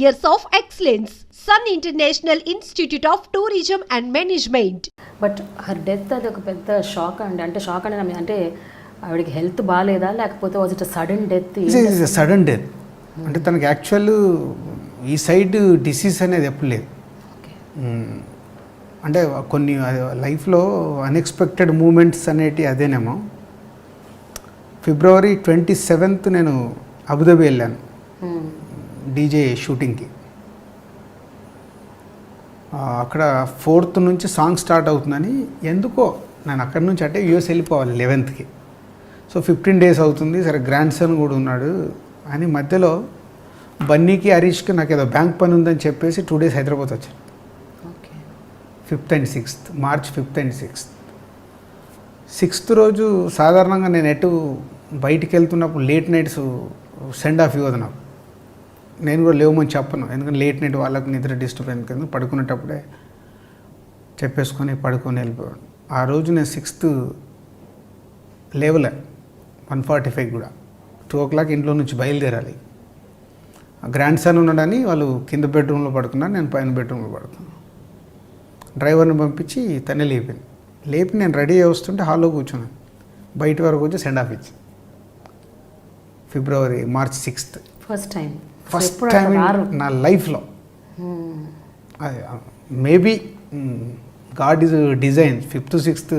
years of excellence. Sun International Institute of Tourism and Management. But her death అది ఒక పెద్ద shock అండి. అంటే షాక్ నా- అంటే ఆవిడకి హెల్త్ బాగాలేదా లేకపోతే was it sudden death sudden death అంటే తనకి యాక్చువల్ ఈ సైడ్ డిసీజ్ అనేది ఎప్పుడు లేదు. మ్మ్. అంటే కొన్ని లైఫ్లో అన్ఎక్స్పెక్టెడ్ మూమెంట్స్ అనేటి అదేనేమో. ఫిబ్రవరి ట్వంటీ సెవెంత్ నేను అబుదాబి వెళ్ళాను. డీజే షూటింగ్కి. అక్కడ ఫోర్త్ నుంచి సాంగ్ స్టార్ట్ అవుతుందని ఎందుకో నేను అక్కడి నుంచి అంటే యూఎస్ వెళ్ళిపోవాలి లెవెన్త్కి. సో ఫిఫ్టీన్ డేస్ అవుతుంది సరే గ్రాండ్ సన్ కూడా ఉన్నాడు అని మధ్యలో బన్నీకి హరీష్కి నాకు ఏదో బ్యాంక్ పని ఉందని చెప్పేసి టూ డేస్ హైదరాబాద్ వచ్చాను. Okay. Fifth and sixth March fifth and sixth. Sixth రోజు సాధారణంగా నేను ఎటు బయటికి వెళ్తున్నప్పుడు లేట్ నైట్స్ సెండ్ ఆఫ్ ఇవ్వదు నాకు. నేను కూడా లేవమని చెప్పను. ఎందుకంటే లేట్ నైట్ వాళ్ళకి నిద్ర డిస్టర్బ్ ఎందుకంటే పడుకునేటప్పుడే చెప్పేసుకొని పడుకొని వెళ్ళిపోయాడు. ఆ రోజు నేను సిక్స్త్ లేవలే వన్ ఫార్టీ ఫైవ్ కూడా. టూ ఓ క్లాక్ ఇంట్లో నుంచి బయలుదేరాలి. గ్రాండ్ సన్ ఉన్నాడని వాళ్ళు కింద బెడ్రూమ్లో పడుకున్నారు నేను పైన బెడ్రూమ్లో పడుకున్నాను. డ్రైవర్ని పంపించి తనే లేపింది లేపి నేను రెడీ అయ్యి వస్తుంటే హాల్లో కూర్చున్నాను. బయట వరకు వచ్చి సెండ్ ఆఫ్ ఇచ్చి February March sixth. First time. First time నా లైఫ్లో maybe god is design fifth sixth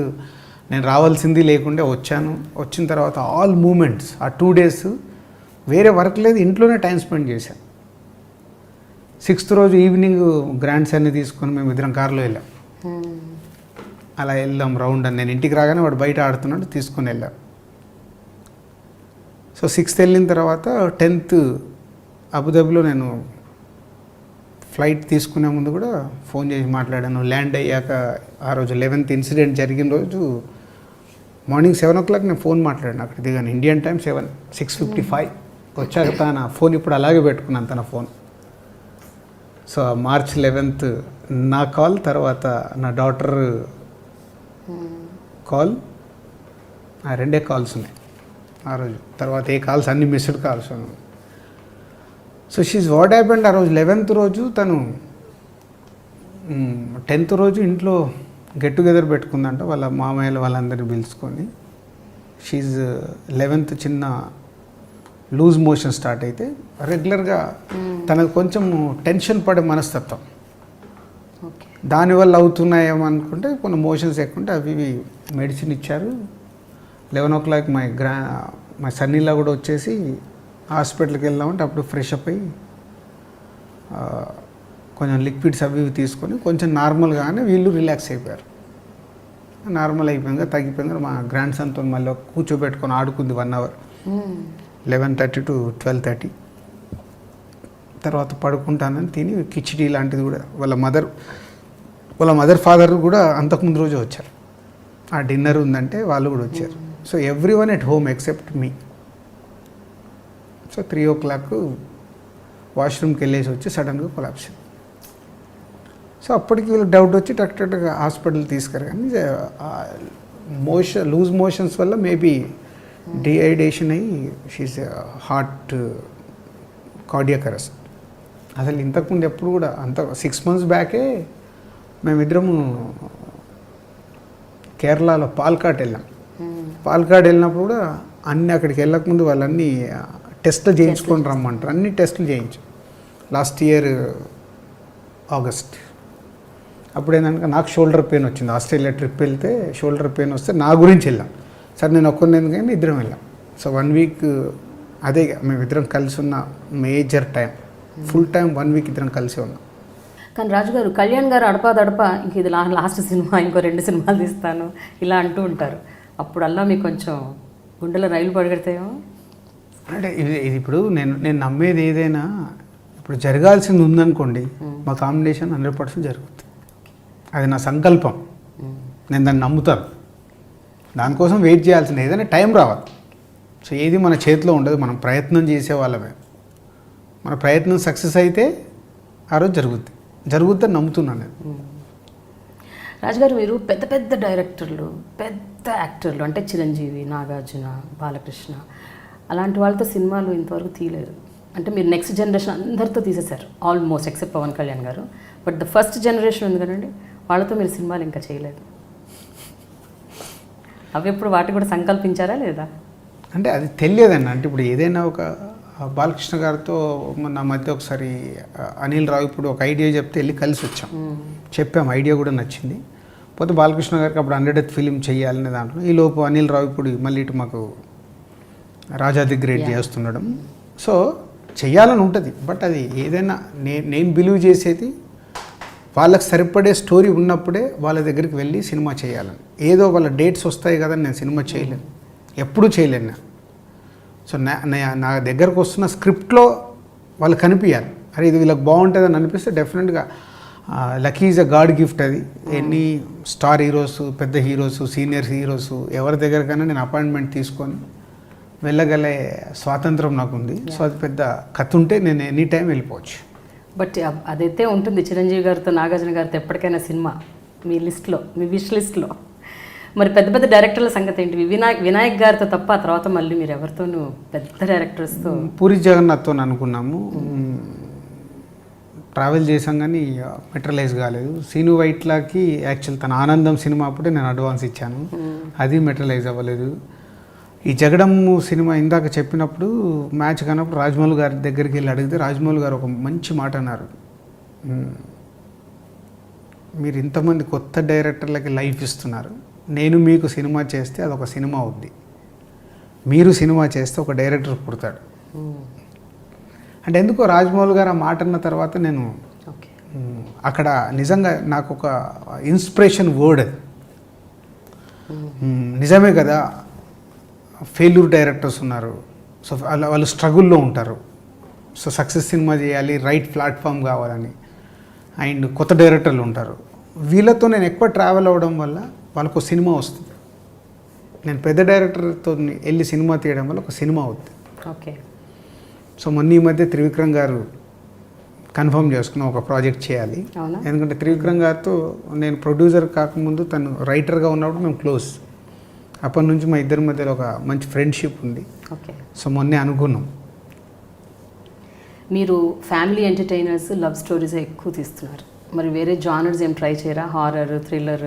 నేను రావాల్సింది లేకుంటే వచ్చాను. వచ్చిన తర్వాత ఆల్ మూమెంట్స్ ఆ టూ డేస్ వేరే వర్క్ లేదు ఇంట్లోనే టైం స్పెండ్ చేశాను. సిక్స్త్ రోజు ఈవినింగ్ గ్రాండ్స్ అన్ని తీసుకొని మేము ఇద్దరం కార్లో వెళ్ళాం. అలా వెళ్దాం రౌండ్ అని. నేను ఇంటికి రాగానే వాడు బయట ఆడుతున్నాడు తీసుకొని వెళ్ళాం. సో సిక్స్త్ వెళ్ళిన తర్వాత టెన్త్ అబుదాబిలో నేను ఫ్లైట్ తీసుకునే ముందు కూడా ఫోన్ చేసి మాట్లాడాను. ల్యాండ్ అయ్యాక ఆ రోజు లెవెన్త్ ఇన్సిడెంట్ జరిగిన రోజు మార్నింగ్ సెవెన్ ఓ క్లాక్ నేను ఫోన్ మాట్లాడాను అక్కడ. దిగాను Indian time seven six fifty five. వచ్చాక తన ఫోన్ ఇప్పుడు అలాగే పెట్టుకున్నాను తన ఫోన్. సో మార్చ్ లెవెన్త్ నా కాల్ తర్వాత నా డాటర్ కాల్ ఆ రెండే కాల్స్ ఉన్నాయి ఆ రోజు. తర్వాత ఏ కాల్స్ అన్ని మిస్డ్ కాల్స్ ఉన్నాయి. సో షీజ్ వాట్ హ్యాపెండ్ ఆ రోజు? లెవెన్త్ రోజు తను టెన్త్ రోజు ఇంట్లో గెట్ టుగెదర్ పెట్టుకుందంట. వాళ్ళ మామయ్యలు వాళ్ళందరినీ పిలుచుకొని. షీజ్ లెవెన్త్ చిన్న లూజ్ మోషన్ స్టార్ట్ అయితే రెగ్యులర్గా తనకు కొంచెం టెన్షన్ పడే మనస్తత్వం. దానివల్ల అవుతున్నాయేమో అనుకుంటే కొన్ని మోషన్స్ ఎక్కువ ఉంటే అవి ఇవి మెడిసిన్ ఇచ్చారు. లెవెన్ ఓ క్లాక్ మై గ్రా మా సన్నీలా కూడా వచ్చేసి హాస్పిటల్కి వెళ్దామంటే అప్పుడు ఫ్రెష్ అప్ అయ్యి కొంచెం లిక్విడ్స్ అవి ఇవి తీసుకొని కొంచెం నార్మల్గానే వీళ్ళు రిలాక్స్ అయిపోయారు. నార్మల్ అయిపోయాక తగ్గిపోయింది మా గ్రాండ్ సన్తో మళ్ళీ కూర్చోబెట్టుకొని ఆడుకుంది one hour. Eleven thirty to twelve thirty. తర్వాత పడుకుంటానని తిని కిచిడి లాంటిది కూడా వాళ్ళ మదర్ వాళ్ళ మదర్ ఫాదర్ కూడా అంతకుముందు రోజే వచ్చారు. ఆ డిన్నర్ ఉందంటే వాళ్ళు కూడా వచ్చారు. So everyone at home except me. So three o'clock వాష్రూమ్కి వెళ్ళేసి వచ్చి సడన్గా కొలాప్స్ సో అప్పటికి వీళ్ళు డౌట్ వచ్చి టక్ టక్గా హాస్పిటల్ తీసుకురు కానీ మోషన్ లూజ్ మోషన్స్ వల్ల మేబీ డిహైడ్రేషన్ అయ్యి షీస్ హార్ట్ కార్డియక్ అరెస్ట్. అసలు ఇంతకుముందు ఎప్పుడు కూడా అంత సిక్స్ మంత్స్ బ్యాకే మేమిద్దరము కేరళలో పాల్కాట్ వెళ్ళాం. పాల్కాడ్ వెళ్ళినప్పుడు కూడా అన్ని అక్కడికి వెళ్ళకముందు వాళ్ళన్నీ టెస్ట్లు చేయించుకొని రమ్మంటారు. అన్ని టెస్టులు చేయించు. లాస్ట్ ఇయర్ ఆగస్ట్ అప్పుడు ఏంటంటే నాకు షోల్డర్ పెయిన్ వచ్చింది. ఆస్ట్రేలియా ట్రిప్ వెళ్తే షోల్డర్ పెయిన్ వస్తే నా గురించి వెళ్ళాం. సరే నేను ఒక్కరిని ఎందుకని ఇద్దరం వెళ్ళాం. సో వన్ వీక్ అదే మేమిద్దరం కలిసి ఉన్న major time full time one week ఇద్దరం కలిసి ఉన్నాం. కానీ రాజు గారు కళ్యాణ్ గారు అడపా దడప ఇంక ఇది లాస్ట్ సినిమా ఇంకో రెండు సినిమాలు తీస్తాను. ఇలా అంటూ ఉంటారు. అప్పుడల్లా మీకు కొంచెం గుండెలో రైలు పడగడతాయో? అంటే ఇది ఇది ఇప్పుడు నేను నేను నమ్మేది ఏదైనా ఇప్పుడు జరగాల్సింది ఉందనుకోండి మా కాంబినేషన్ హండ్రెడ్ పర్సెంట్ జరుగుతుంది అది నా సంకల్పం. నేను దాన్ని నమ్ముతాను. దానికోసం వెయిట్ చేయాల్సింది. ఏదైనా టైం రావాలి. సో ఏది మన చేతిలో ఉండదు. మనం ప్రయత్నం చేసే వాళ్ళమే. మన ప్రయత్నం సక్సెస్ అయితే ఆ రోజు జరుగుద్ది. జరుగుద్దని నమ్ముతున్నాను నేను. రాజుగారు మీరు పెద్ద పెద్ద డైరెక్టర్లు పెద్ద యాక్టర్లు అంటే చిరంజీవి నాగార్జున బాలకృష్ణ అలాంటి వాళ్ళతో సినిమాలు ఇంతవరకు తీయలేరు అంటే మీరు నెక్స్ట్ జనరేషన్ అందరితో తీసేశారు ఆల్మోస్ట్ ఎక్సెప్ట్ పవన్ కళ్యాణ్ గారు. బట్ ద ఫస్ట్ జనరేషన్ ఉంది కదండి వాళ్ళతో మీరు సినిమాలు ఇంకా చేయలేదు. అవి ఎప్పుడు వాటి కూడా సంకల్పించారా లేదా? అంటే అది తెలియదండి. అంటే ఇప్పుడు ఏదైనా ఒక బాలకృష్ణ గారితో మొన్న మధ్య ఒకసారి అనిల్ రావు ఇప్పుడు ఒక ఐడియా చెప్తే వెళ్ళి కలిసి వచ్చాం. చెప్పాం ఐడియా కూడా నచ్చింది. పోతే బాలకృష్ణ గారికి అప్పుడు హండ్రెడ్ ఫిలిం చేయాలనే దాంట్లో ఈ లోపు అనిల్ రావు ఇప్పుడు మళ్ళీ ఇటు మాకు రాజాది గ్రేట్ చేస్తుండడం సో చెయ్యాలని ఉంటుంది. బట్ అది ఏదైనా నే నేను బిలీవ్ చేసేది వాళ్ళకి సరిపడే స్టోరీ ఉన్నప్పుడే వాళ్ళ దగ్గరికి వెళ్ళి సినిమా చేయాలని. ఏదో వాళ్ళ డేట్స్ వస్తాయి కదా నేను సినిమా చేయలేను. ఎప్పుడూ చేయలేను నేను. సో నా నా- నా దగ్గరకు వస్తున్న స్క్రిప్ట్లో వాళ్ళు కనిపించాలి అరే ఇది వీళ్ళకి బాగుంటుంది అని అనిపిస్తే డెఫినెట్గా lucky is a god gift అది. ఎన్ని స్టార్ హీరోస్ పెద్ద హీరోస్ సీనియర్ హీరోస్ ఎవరి దగ్గరకైనా నేను అపాయింట్మెంట్ తీసుకొని వెళ్ళగలే స్వాతంత్రం నాకు ఉంది సో అది పెద్ద కథ ఉంటే నేను ఎనీ టైం వెళ్ళిపోవచ్చు. బట్ అదైతే ఉంటుంది. చిరంజీవి గారితో నాగార్జున గారితో ఎప్పటికైనా సినిమా. మీ లిస్ట్లో మీ విష్ లిస్ట్లో. మరి పెద్ద పెద్ద డైరెక్టర్ల సంగతి ఏంటి? వినాయక్ వినాయక్ గారితో తప్ప ఆ తర్వాత మళ్ళీ మీరు ఎవరితోనూ పెద్ద డైరెక్టర్స్తో పూరి జగన్నాథ్తో అనుకున్నాము. ట్రావెల్ చేసాం కానీ మెటరలైజ్ కాలేదు. సీను వైట్లాకి యాక్చువల్ తన ఆనందం సినిమా అప్పుడే నేను అడ్వాన్స్ ఇచ్చాను. అది మెటరలైజ్ అవ్వలేదు. ఈ జగడమ్ము సినిమా ఇందాక చెప్పినప్పుడు మ్యాచ్ కానప్పుడు రాజమౌళి గారి దగ్గరికి వెళ్ళి అడిగితే రాజమౌళి గారు ఒక మంచి మాట అన్నారు. "మ్మ్. మీరు ఇంతమంది కొత్త డైరెక్టర్లకి లైఫ్ ఇస్తున్నారు. నేను మీకు సినిమా చేస్తే అదొక సినిమా అవుద్ది. మీరు సినిమా చేస్తే ఒక డైరెక్టర్ పుడతాడు. అంటే ఎందుకో రాజమౌళి గారు ఆ మాట అన్న తర్వాత నేను అక్కడ నిజంగా నాకు ఒక ఇన్స్పిరేషన్ వర్డ్ నిజమే కదా ఫెయిల్యూర్ డైరెక్టర్స్ ఉన్నారు. సో వాళ్ళ వాళ్ళు స్ట్రగుల్లో ఉంటారు. సో సక్సెస్ సినిమా చేయాలి రైట్ ప్లాట్ఫామ్ కావాలని. అండ్ కొత్త డైరెక్టర్లు ఉంటారు. వీళ్ళతో నేను ఎక్కువ ట్రావెల్ అవ్వడం వల్ల వాళ్ళకు ఒక సినిమా వస్తుంది. నేను పెద్ద డైరెక్టర్తో వెళ్ళి సినిమా తీయడం వల్ల ఒక సినిమా అవుతుంది. ఓకే. సో మొన్న ఈ మధ్య త్రివిక్రమ్ గారు కన్ఫర్మ్ చేసుకున్న ఒక ప్రాజెక్ట్ చేయాలి. ఎందుకంటే త్రివిక్రమ్ గారితో నేను ప్రొడ్యూసర్ కాకముందు తను రైటర్గా ఉన్నప్పుడు మేము క్లోజ్. అప్పటి నుంచి మా ఇద్దరి మధ్యలో ఒక మంచి ఫ్రెండ్షిప్ ఉంది ఓకే సో మొన్నే అనుకున్నాం మీరు ఫ్యామిలీ ఎంటర్టైనర్స్ లవ్ స్టోరీస్ ఎక్కువ తీస్తున్నారు మరి వేరే జానర్స్ ఏం ట్రై చేయరా హారర్ థ్రిల్లర్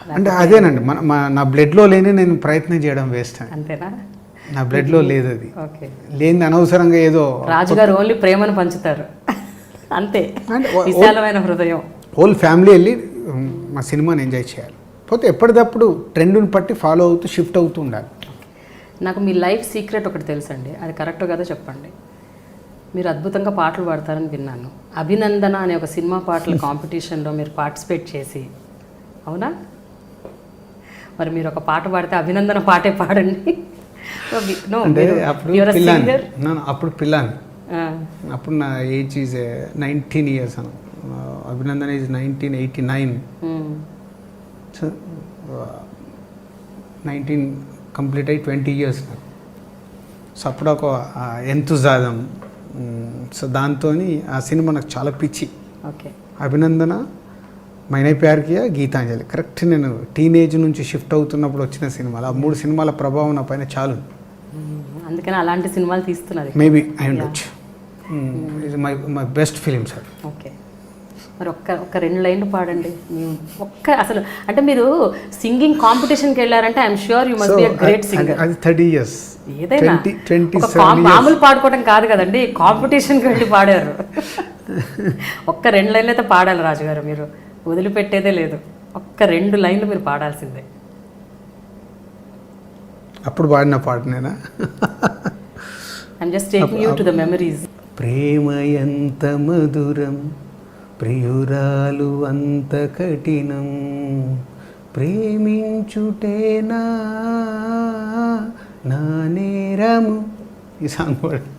అంటే అదేనండి మన నా బ్లడ్లో లేని నేను ప్రయత్నం చేయడం వేస్ట్ అంతేనా నా బ్లడ్లో లేదు అది ఓకే లేని అనవసరంగా ఏదో రాజుగారు ఓన్లీ ప్రేమను పంచుతారు అంతే విశాలమైన హృదయం హోల్ ఫ్యామిలీ వెళ్ళి మా సినిమాని ఎంజాయ్ చేయాలి పోతే ఎప్పటికప్పుడు ట్రెండ్ని బట్టి ఫాలో అవుతూ షిఫ్ట్ అవుతూ ఉండాలి. నాకు మీ లైఫ్ సీక్రెట్ ఒకటి తెలుసండి. అది కరెక్ట్ కదా చెప్పండి. మీరు అద్భుతంగా పాటలు పాడతారని విన్నాను. అభినందన అనే ఒక సినిమా పాటల కాంపిటీషన్లో మీరు పార్టిసిపేట్ చేసి అవునా? మరి మీరు ఒక పాట పాడితే అభినందన పాటే పాడండి. అప్పుడు పిల్లాని అప్పుడు నా age is nineteen years Anu. Abhinandan is nineteen eighty nine nineteen complete అయ్యి ట్వంటీ ఇయర్స్ సో అప్పుడు ఒక ఎంతుజాదం సో దాంతో ఆ సినిమా నాకు చాలా పిచ్చి. ఓకే. అభినందన మైనై ప్యార్కియా గీతాంజలి. కరెక్ట్ నేను టీనేజ్ నుంచి షిఫ్ట్ అవుతున్నప్పుడు వచ్చిన సినిమాలు. ఆ మూడు సినిమాల ప్రభావం నా పైన చాలు. మ్మ్. అందుకని అలాంటి సినిమాలు తీస్తున్నది మేబీ అయి ఉండొచ్చు. My my best film sir okay మరి ఒక్క ఒక్క రెండు లైన్లు పాడండి. ఒక్క అసలు అంటే మీరు సింగింగ్ కాంపిటీషన్కి వెళ్ళారంటే I'm sure you must be great singer. అది థర్టీ ఇయర్స్. ఏదైనా. మామూలు పాడుకోవడం కాదు కదండి కాంపిటీషన్కి వెళ్ళి పాడారు. ఒక్క రెండు లైన్లు అయితే పాడాలి రాజుగారు మీరు. వదిలిపెట్టేదే లేదు. ఒక్క రెండు లైన్లు మీరు పాడాల్సిందే. అప్పుడు పాడిన పాటనేనా I'm just taking you to the memories Prema Entha Madhuram. Priyuralu అంత కఠినం ప్రేమించుటేనా? నా నేరము. ఈ సాంగ్ పాడు.